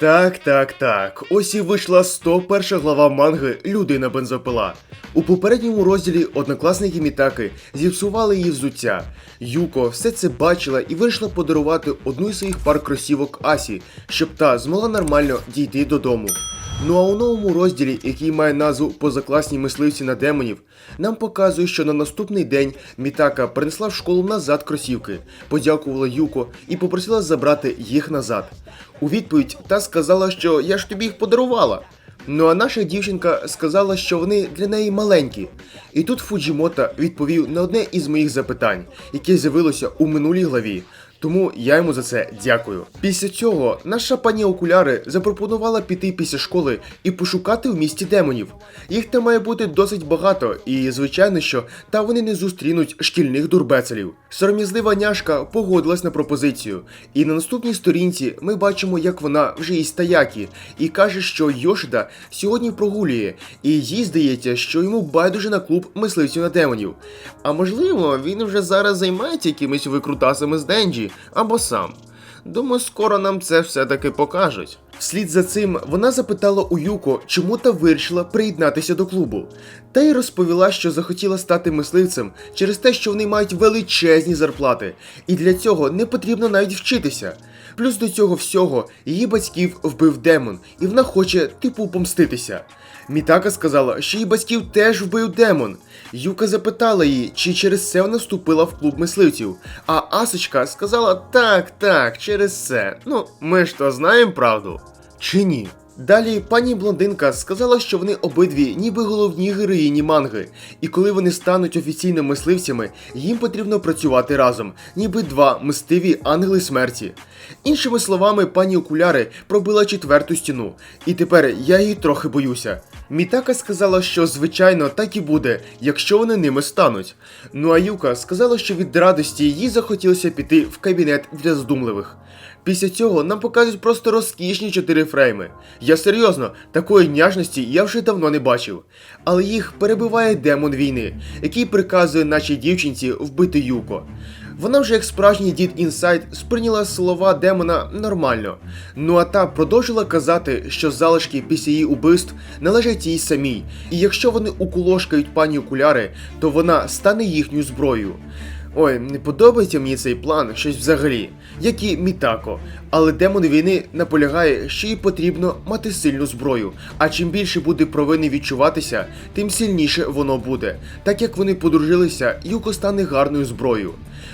Так, так, так. Ось і вийшла 101 глава манги Людина бензопила. У попередньому розділі однокласники Мітаки зіпсували її взуття. Юко все це бачила і вирішила подарувати одну із своїх пар кросівок Асі, щоб та змогла нормально дійти додому. Ну а у новому розділі, який має назву Позакласні мисливці на демонів, нам показує, що на наступний день Мітака принесла в школу назад кросівки, подякувала Юко і попросила забрати їх назад. У відповідь та сказала, що я ж тобі їх подарувала. Ну а наша дівчинка сказала, що вони для неї маленькі. І тут Фуджімота відповів на одне із моїх запитань, яке з'явилося у минулій главі. Тому я йому за це дякую. Після цього наша пані окуляри запропонувала піти після школи і пошукати в місті демонів. Їх там має бути досить багато, і звичайно, що та вони не зустрінуть шкільних дурбецелів. Сором'язлива няшка погодилась на пропозицію, і на наступній сторінці ми бачимо, як вона вже із Таякі, і каже, що Йошида сьогодні прогулює, і їй здається, що йому байдуже на клуб мисливців на демонів. А можливо, він вже зараз займається якимись викрутасами з Денджі або сам. Думаю, скоро нам це все-таки покажуть. Вслід за цим вона запитала у Юко, чому та вирішила приєднатися до клубу. Та й розповіла, що захотіла стати мисливцем через те, що вони мають величезні зарплати, і для цього не потрібно навіть вчитися. Плюс до цього всього її батьків вбив демон, і вона хоче типу помститися. Мітака сказала, що її батьків теж вбив демон. Юка запитала її, чи через це вона вступила в клуб мисливців. А Асочка сказала так, так, через це. Ну, ми ж то знаємо правду. Чи ні? Далі пані блондинка сказала, що вони обидві ніби головні героїні манги, і коли вони стануть офіційно мисливцями, їм потрібно працювати разом, ніби два мистиві ангели смерті. Іншими словами, пані окуляри пробила четверту стіну, і тепер я її трохи боюся. Мітака сказала, що звичайно так і буде, якщо вони ними стануть. Ну а Юка сказала, що від радості їй захотілося піти в кабінет для задумливих. Після цього нам показують просто розкішні чотири фрейми. Я серйозно, такої няжності я вже давно не бачив. Але їх перебиває демон війни, який приказує нашій дівчинці вбити Юко. Вона вже як справжній дід інсайд сприйняла слова демона нормально. Ну а та продовжила казати, що залишки після її убивств належать їй самій, і якщо вони уколошкають пані окуляри, то вона стане їхньою зброєю. Ой, не подобається мені цей план, щось взагалі, як і Мітако. Але демон війни наполягає, що їй потрібно мати сильну зброю. А чим більше буде провини відчуватися, тим сильніше воно буде. Так як вони подружилися, Юко стане гарною зброєю.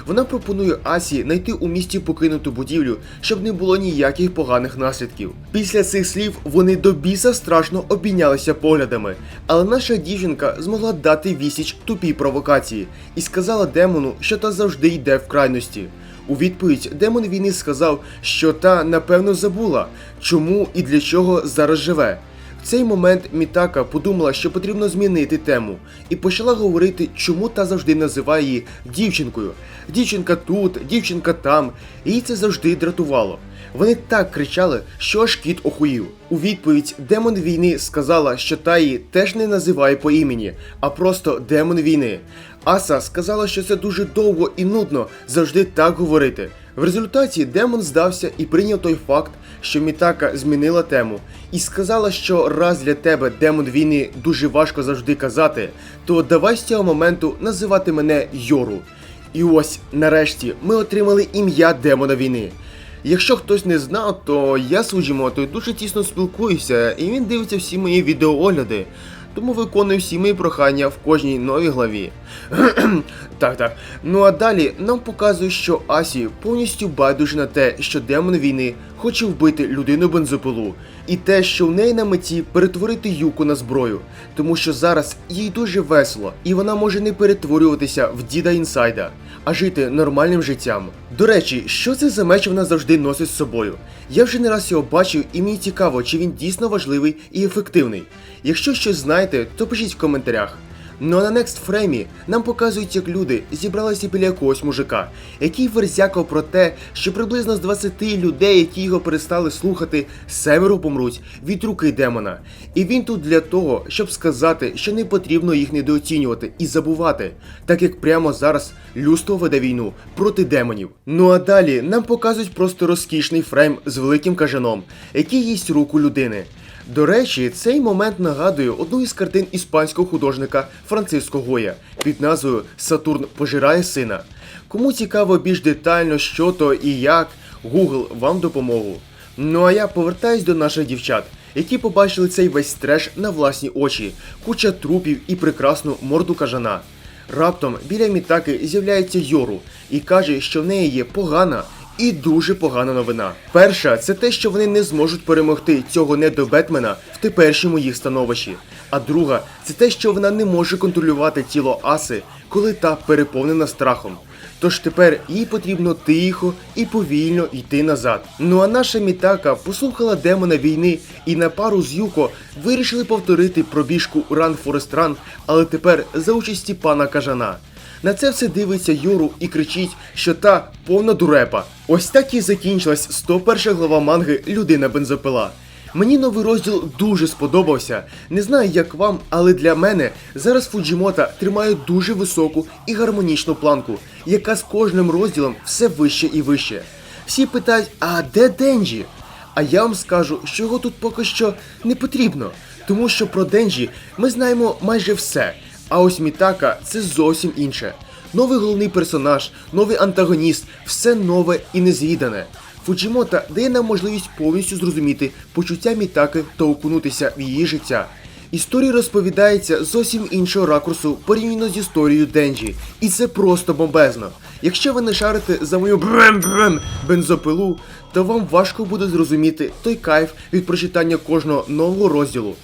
Вона пропонує Асі знайти у місті покинуту будівлю, щоб не було ніяких поганих наслідків. Після цих слів вони до біса страшно обійнялися поглядами, але наша дівчинка змогла дати вісіч тупій провокації і сказала демону, що та завжди йде в крайності. У відповідь демон війни сказав, що та напевно забула, чому і для чого зараз живе. Цей момент Мітака подумала, що потрібно змінити тему, і почала говорити, чому та завжди називає її дівчинкою. Дівчинка тут, дівчинка там, їй це завжди дратувало. Вони так кричали, що аж кіт охуїв. У відповідь демон війни сказала, що та її теж не називає по імені, а просто демон війни. Аса сказала, що це дуже довго і нудно завжди так говорити. В результаті демон здався і прийняв той факт, що Мітака змінила тему, і сказала, що раз для тебе демон війни дуже важко завжди казати, то давай з цього моменту називати мене Йору. І ось нарешті ми отримали ім'я демона війни. Якщо хтось не знав, то я з Уджімотою дуже тісно спілкуюся, і він дивиться всі мої відеоогляди, тому виконую всі мої прохання в кожній новій главі. так, так. Ну а далі нам показує, що Асі повністю байдуже на те, що демон війни хоче вбити людину бензопилу, і те, що в неї на меті перетворити юку на зброю, тому що зараз їй дуже весело, і вона може не перетворюватися в діда інсайда, а жити нормальним життям. До речі, що це за меч вона завжди носить з собою? Я вже не раз його бачив, і мені цікаво, чи він дійсно важливий і ефективний. Якщо щось знаєте, то пишіть в коментарях. Ну а на Next фреймі нам показують, як люди зібралися біля якогось мужика, який верзякав про те, що приблизно з 20 людей, які його перестали слухати, семеро помруть від руки демона. І він тут для того, щоб сказати, що не потрібно їх недооцінювати і забувати, так як прямо зараз людство веде війну проти демонів. Ну а далі нам показують просто розкішний фрейм з великим кажаном, який їсть руку людини. До речі, цей момент нагадує одну із картин іспанського художника Франциско Гоя під назвою Сатурн пожирає сина. Кому цікаво більш детально, що то і як, Google вам допомогу. Ну а я повертаюсь до наших дівчат, які побачили цей весь треш на власні очі, куча трупів і прекрасну морду кажана. Раптом біля Мітаки з'являється Йору і каже, що в неї є погана і дуже погана новина. Перша це те, що вони не зможуть перемогти цього недо Бетмена в теперішньому їх становищі. А друга це те, що вона не може контролювати тіло Аси, коли та переповнена страхом. Тож тепер їй потрібно тихо і повільно йти назад. Ну а наша Мітака послухала демона війни і на пару з Юко вирішили повторити пробіжку Run Forest Run, але тепер за участі пана Кажана. На це все дивиться Юру і кричить, що та повна дурепа. Ось так і закінчилась 101 глава манги Людина бензопила. Мені новий розділ дуже сподобався. Не знаю, як вам, але для мене зараз Фуджімота тримає дуже високу і гармонічну планку, яка з кожним розділом все вище і вище. Всі питають, а де Денджі? А я вам скажу, що його тут поки що не потрібно, тому що про Денджі ми знаємо майже все. А ось Мітака це зовсім інше. Новий головний персонаж, новий антагоніст, все нове і незвідане. Фуджімота дає нам можливість повністю зрозуміти почуття Мітаки та окунутися в її життя. Історія розповідається зовсім іншого ракурсу порівняно з історією Денджі, і це просто бомбезно. Якщо ви не шарите за мою брем-брем бензопилу, то вам важко буде зрозуміти той кайф від прочитання кожного нового розділу.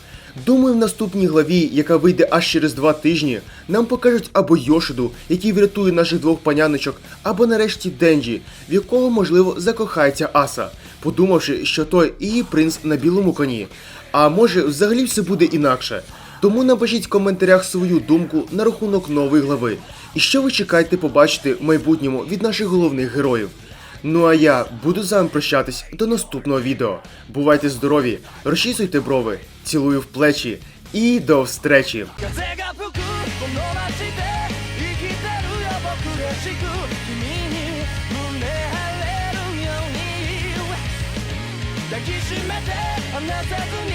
Думаю, в наступній главі, яка вийде аж через два тижні, нам покажуть або Йошиду, який врятує наших двох паняночок, або нарешті Денджі, в якого можливо закохається Аса, подумавши, що той і принц на білому коні. А може, взагалі все буде інакше. Тому напишіть в коментарях свою думку на рахунок нової глави. І що ви чекаєте побачити в майбутньому від наших головних героїв. Ну а я буду з вами прощатись до наступного відео. Бувайте здорові, розчісуйте брови, цілую в плечі і до встречі! 風が吹くこの街で生きてるよ僕らしく君に胸張れるように抱きしめて離さずに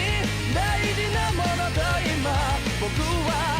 大事なものと今僕は